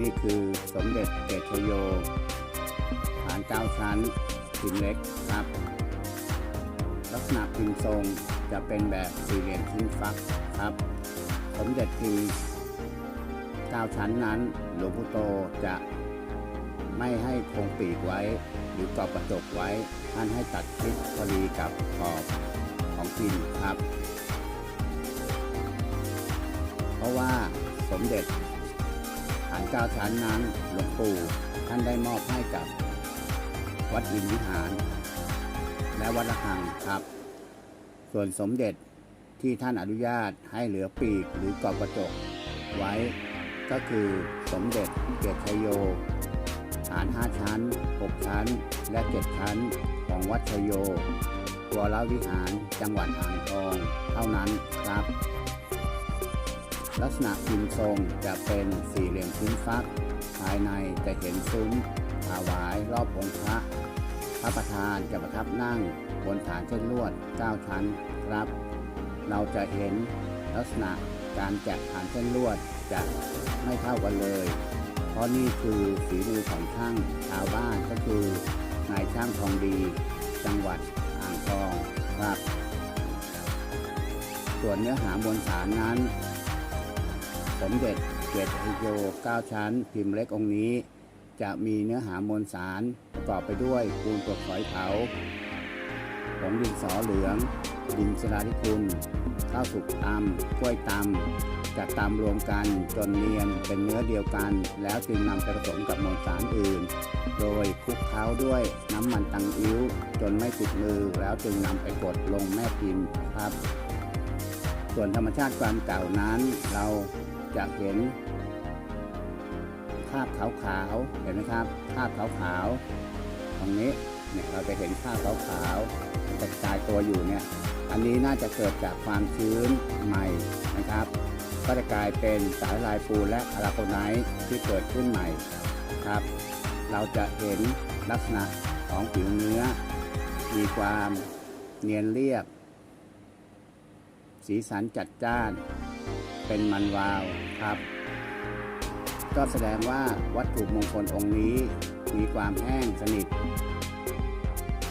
นี่คือสมเด็จเกตชโยฐานเก้าชั้นพิมพ์เล็กครับ ลักษณะพิมพ์ทรงจะเป็นแบบสี่เหลี่ยมชิ้นฟักครับ สมเด็จพิมเก้าชั้นนั้นหลวงปู่โตจะไม่ให้คงปีกไว้ หรือกรอบกระจกไว้ ท่านให้ตัดชิดพอดีกับขอบของพิมพ์ครับ เพราะว่าสมเด็จ ฐานเก้าชั้นนั้นหลวงปู่ท่านได้มอบให้กับ วัดอินวิหาร และวัดระฆังครับ ส่วนสมเด็จที่ท่านอนุญาตให้เหลือปีกหรือกรอบกระจกไว้ก็คือสมเด็จเกียรติชัยโย ฐาน 5 ชั้น 6 ชั้น และ 7 ชั้นของวัดชัยโยวรวิหารจังหวัดอ่างทอง เท่านั้นครับ ลักษณะพิมพ์ทรงจะเป็นสี่เหลี่ยมชิ้นฟัก ภายในจะเห็นซุ้มถาวายรอบองค์พระ พระประธานจะประทับนั่งบนฐานเส้นลวด9ชั้นครับ เราจะเห็นลักษณะการแกะฐานเส้นลวดจะไม่เท่ากันเลย เพราะนี่คือฝีมือของช่างชาวบ้านก็คือนายช่างทองดี จังหวัดอ่างทองครับ ส่วนเนื้อหามวลสารนั้น สมเด็จเกตอิโย9 ชั้น พิมพ์เล็กองค์นี้ จะมีเนื้อหามวลสารประกอบไปด้วยปูนตัวฝอยเผาผงดินสอเหลือง ดินสลาธิคุณข้าวสุกตำกล้วยตำจะตำรวมกันจนเนียนเป็นเนื้อเดียวกัน แล้วจึงนำไปผสมกับมวลสารอื่น โดยคลุกเคล้าด้วยน้ำมันตังอิ้ว จนไม่ติดมือแล้วจึงนำไปกดลงแม่พิมพ์ครับ ส่วนธรรมชาติความเก่านั้นเรา จะเห็นคราบขาวๆเห็นไหมครับคราบขาวๆตรงนี้เนี่ยเราจะเห็นคราบขาวๆมันกระจายตัวอยู่เนี่ย อันนี้น่าจะเกิดจากความชื้นใหม่นะครับ ก็จะกลายเป็นสารลายปูและอะลาโคไนท์ที่เกิดขึ้นใหม่ครับ เราจะเห็นลักษณะของผิวเนื้อ มีความเนียนเรียบ สีสันจัดจ้าน เป็นมันวาวครับ ก็แสดงว่าวัตถุมงคลองค์นี้ มีความแห้งสนิท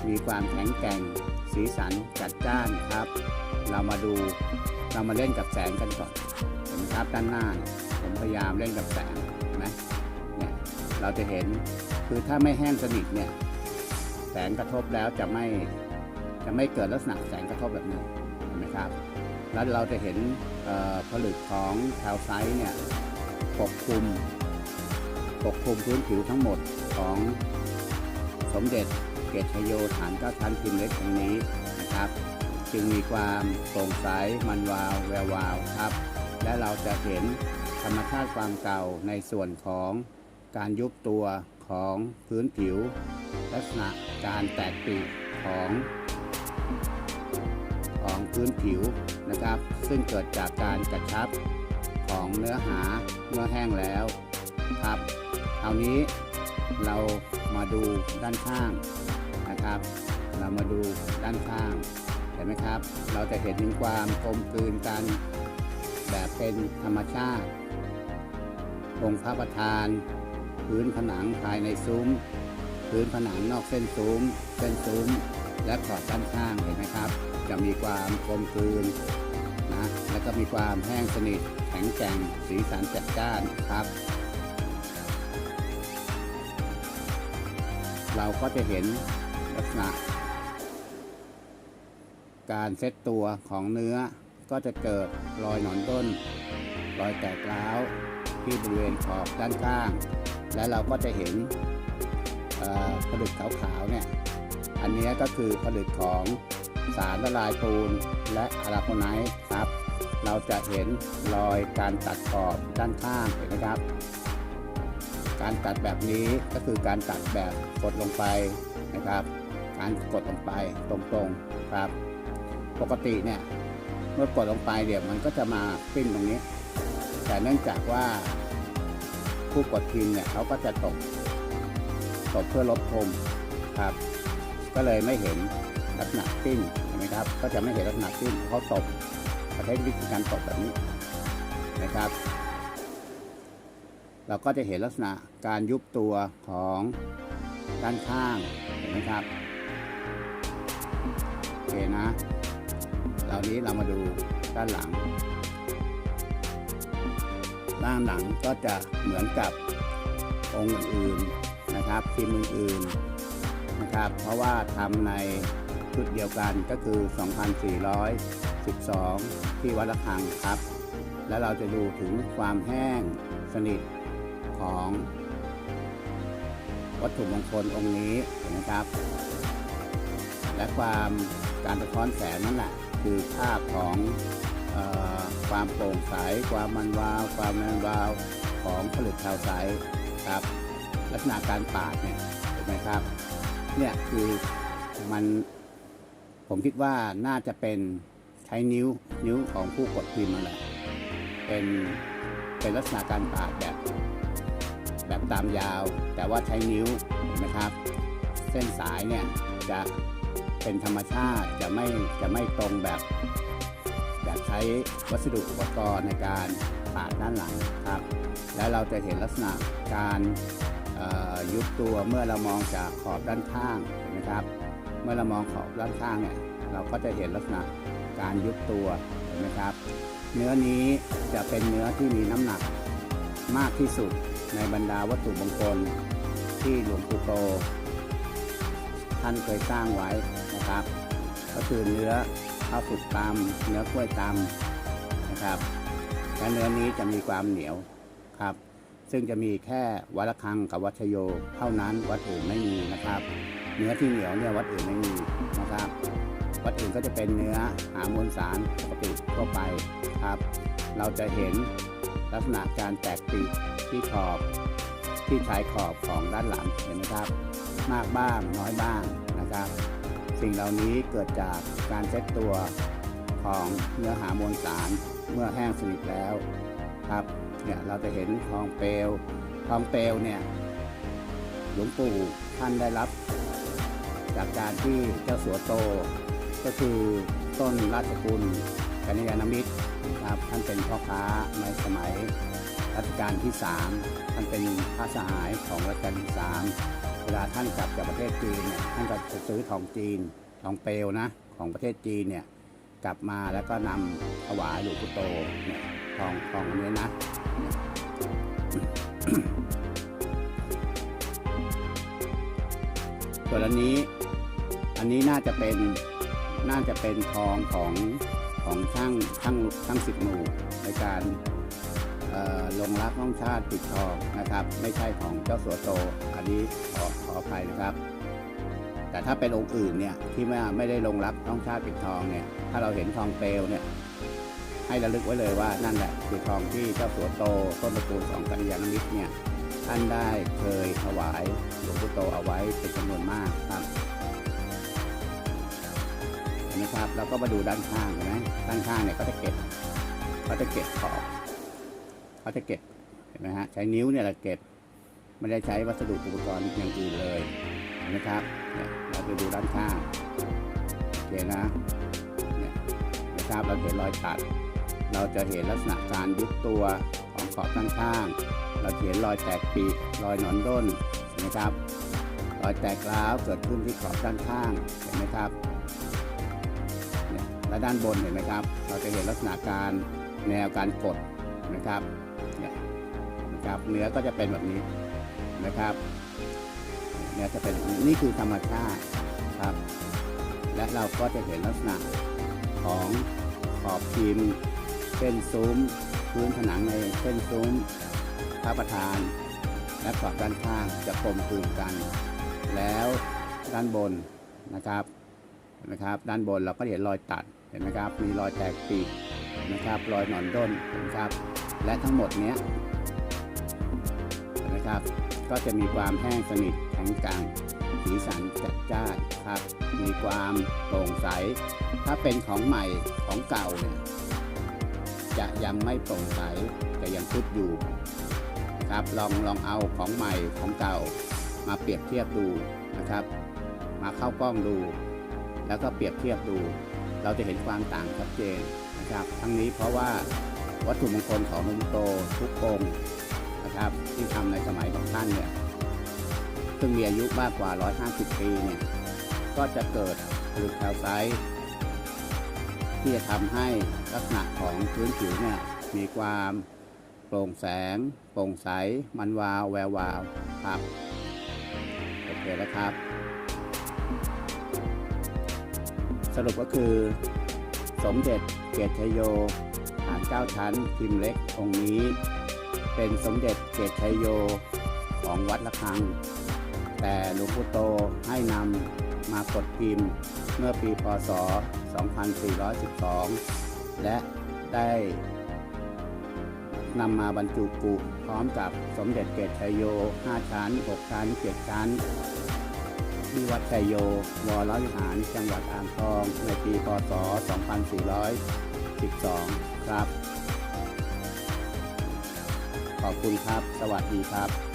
มีความแข็งแกร่ง สีสันจัดจ้านครับ เรามาดูเรามาเล่นกับแสงกันก่อนเห็นไหมครับด้านหน้า ผมพยายามเล่นกับแสงนไหมเนี่ยเราจะเห็นคือถ้าไม่แห้งสนิทเนี่ยแสงกระทบแล้วจะไม่จะไม่เกิดลักษณะแสงกระทบแบบนี้เห็นไหมครับ แล้วเราจะเห็น ผลึกของแคลไซต์เนี่ยปกคลุมปกคลุมพื้นผิวทั้งหมดของสมเด็จเกตชโยฐานเก้าชั้นพิมพ์เล็กตรงนี้นะครับ จึงมีความโปร่งใสมันวาวแวววาวครับ และเราจะเห็นธรรมชาติความเก่าในส่วนของการยุบตัวของพื้นผิว ลักษณะการแตกปีกของ ของพื้นผิวนะครับ ซึ่งเกิดจากการกระชับของเนื้อหาเมื่อแห้งแล้วครับคราวนี้เรามาดูด้านข้างนะครับ เรามาดูด้านข้างเห็นไหมครับ เราจะเห็นถึงความกลมกลืนกันแบบเป็นธรรมชาติองค์พระประธาน พื้นผนังภายในซุ้ม พื้นผนังนอกเส้นซุ้ม เส้นซุ้ม และขอบด้านข้างเห็นไหมครับ จะมีความกลมกลืนนะแล้วก็มีความแห้งสนิทแข็งแกร่งสีสันจัดจ้านครับ เราก็จะเห็นลักษณะ การเซตตัวของเนื้อก็จะเกิดรอยหนอนต้น รอยแตกร้าวที่บริเวณขอบด้านข้าง และเราก็จะเห็นผลึกขาวๆเนี่ย อันนี้ก็คือผลึกของ สารละลายปูน และอะลาโคไนท์ครับ เราจะเห็นรอยการตัดขอบด้านข้างเห็นไหมครับ การตัดแบบนี้ก็คือการตัดแบบกดลงไปนะครับ การกดลงไปตรงๆครับ ปกติเนี่ยเมื่อกดลงไปเดี๋ยวมันก็จะมาปิ้นตรงนี้ แต่เนื่องจากว่าผู้กดพิมพ์เนี่ยเขาก็จะตกตกเพื่อลบคมครับ ก็เลยไม่เห็น ลักษณะปิ้นใช่ไหมครับ ก็จะไม่เห็นลักษณะปิ้นเขาตบเขาใช้วิธีการตบแบบนี้นะครับ เราก็จะเห็นลักษณะการยุบตัวของด้านข้างเห็นไหมครับโอเคนะคราวนี้เรามาดูด้านหลัง ด้านหลังก็จะเหมือนกับองค์อื่นๆนะครับพิมอื่นๆนะครับ เพราะว่าทำใน ชุดเดียวกันก็คือ 2412 ที่วัดระฆังครับ แล้วเราจะดูถึงความแห้งสนิทของวัตถุมงคลองค์นี้เห็นไหมครับ และความการสะท้อนแสงนั่นแหละคือภาพของออความโปร่งใส ความมันวาว ความแมนวาวของผลึกแถวใสครับ ลักษณะการปาดเนี่ยเห็นไหมครับ เนี่ยคือมัน ผมคิดว่าน่าจะเป็นใช้นิ้วนิ้วของผู้กดพิมพ์นั่นแหละเป็นเป็นลักษณะการปาดแบบ แบบตามยาว แต่ว่าใช้นิ้วเห็นไหมครับ เส้นสายเนี่ยจะเป็นธรรมชาติจะไม่จะไม่ตรงแบบ แบบใช้วัสดุอุปกรณ์ในการปาดด้านหลังครับ แล้วเราจะเห็นลักษณะการยุบตัวเมื่อเรามองจากขอบด้านข้างเห็นไหมครับ เมื่อเรามองขอบด้านข้างเนี่ยเราก็จะเห็นลักษณะการยุบตัวเห็นไหมครับ เนื้อนี้จะเป็นเนื้อที่มีน้ำหนักมากที่สุดในบรรดาวัตถุมงคลที่หลวงปู่โต ท่านเคยสร้างไว้นะครับ ก็คือเนื้อข้าวสุกตำเนื้อกล้วยตำนะครับและเนื้อนี้จะมีความเหนียวครับ ซึ่งจะมีแค่วัดระฆังกับวัชโย เท่านั้นวัดอื่นไม่มีนะครับ เนื้อที่เหนียวเนี่ยวัดอื่นไม่มีนะครับ วัดอื่นก็จะเป็นเนื้อหามวลสารปกติทั่วไปครับ เราจะเห็นลักษณะการแตกปีกที่ขอบที่ชายขอบของด้านหลังเห็นไหมครับ มากบ้างน้อยบ้างนะครับ สิ่งเหล่านี้เกิดจากการเซตตัวของเนื้อหามวลสารเมื่อแห้งสนิทแล้วครับเนี่ยเราจะเห็นทองเปลวทองเปลวเนี่ยหลวงปู่ท่านได้รับ จากการที่เจ้าสัวโต ก็คือต้นราชกุลกัญญาณมิตรนะครับท่านเป็นพ่อค้าในสมัยรัชกาลที่ 3 ท่านเป็นพระสหายของรัชกาลที่ 3 เวลาท่านกลับจากประเทศจีนเนี่ยท่านก็จะซื้อทองจีนทองเปลวนะของประเทศจีนเนี่ยกลับมาแล้วก็นำถวายหลวงปู่โตเนี่ยทองทองนนี้นะ ส่วนอันนี้อันนี้น่าจะเป็นน่าจะเป็นทองของของช่างช่างช่างสิบหมู่ในการลงรักน้องชาติปิดทองนะครับ ไม่ใช่ของเจ้าสัวโต อันนี้ขอขออภัยนะครับ แต่ถ้าเป็นองค์อื่นเนี่ยที่ไม่ไม่ได้ลงรักน้องชาติปิดทองเนี่ยถ้าเราเห็นทองเปลวเนี่ยให้ระลึกไว้เลยว่านั่นแหละคือทองที่เจ้าสัวโตต้นตระกูลของกัญญาณมิตรเนี่ย ท่านได้เคยถวายหลวงปู่โตเอาไว้เป็นจำนวนมากครับเห็นไหมครับเราก็มาดูด้านข้างเห็นไหมด้านข้างเนี่ยเขาจะเก็บเขาจะเก็บขอบเขาจะเก็บเห็นไหมฮะใช้นิ้วเนี่ยแหละเก็บไม่ได้ใช้วัสดุอุปกรณ์อย่างอื่นเลยเห็นไหมครับเนี่ยเราไปดูด้านข้างโอเคนะเนี่ยนะครับเราเห็นรอยตัด เราจะเห็นลักษณะการยุบตัว ขอบด้านข้างเราเห็นรอยแตกปีกรอยหนอนด้นเห็นไหมครับ รอยแตกร้าวเกิดขึ้นที่ขอบด้านข้างเห็นไหมครับและด้านบนเห็นไหมครับ เราจะเห็นลักษณะการแนวการกดเห็นไหมครับเนี่ยนะครับเนื้อก็จะเป็นแบบนี้เห็นไหมครับเนื้อจะเป็นนี้นี่คือธรรมชาติครับ และเราก็จะเห็นลักษณะของขอบพิมพ์เส้นซุ้ม พื้นผนังในเส้นซุ้มพระประธาน และขอบด้านข้างจะกลมกลืนกัน แล้วด้านบนนะครับนไหมครับ ด้านบนเราก็เห็นรอยตัดเห็นไหมครับ มีรอยแตกปีกนไหมครับรอยหนอนด้นนไหมครับ และทั้งหมดเนี้ยนไหมครับ ก็จะมีความแห้งสนิทแข็งกรังสีสันจัดจ้านครับ มีความโปร่งใส ถ้าเป็นของใหม่ของเก่าเนี่ย จะยังไม่โปร่งใสจะยังพุดอยู่ครับลองลองเอาของใหม่ของเก่ามาเปรียบเทียบดูนะครับ มาเข้ากล้องดู แล้วก็เปรียบเทียบดู เราจะเห็นความต่างชัดเจนนะครับ ทั้งนี้เพราะว่าวัตถุมงคลของหลวงปู่โตทุกองนะครับที่ทำในสมัยของท่านเนี่ยซึ่งมีอายุมากกว่า 150 ปีเนี่ยก็จะเกิดผลึกแคลไซต์ ที่จะทำให้ลักษณะของพื้นผิวเนี่ยมีความโปร่งแสง โปร่งใส มันวาวแวววาวครับโอเคแล้วครับ สรุปก็คือ สมเด็จเกตชโยฐานเก้าชั้นพิมพ์เล็กองค์นี้ เป็นสมเด็จเกตชโยของวัดละคัง แต่หลวงปู่โตให้นำ มากดพิมพ์เมื่อปีพศ 2412 และได้นำมาบรรจุกุพร้อมกับสมเด็จเกตชัยโย 5 ชั้น 6 ชั้น 7 ชั้น ที่วัดชัยโย วรวิหาร จังหวัดอ่างทอง ในปีพศ 2412 ครับ ขอบคุณครับ สวัสดีครับ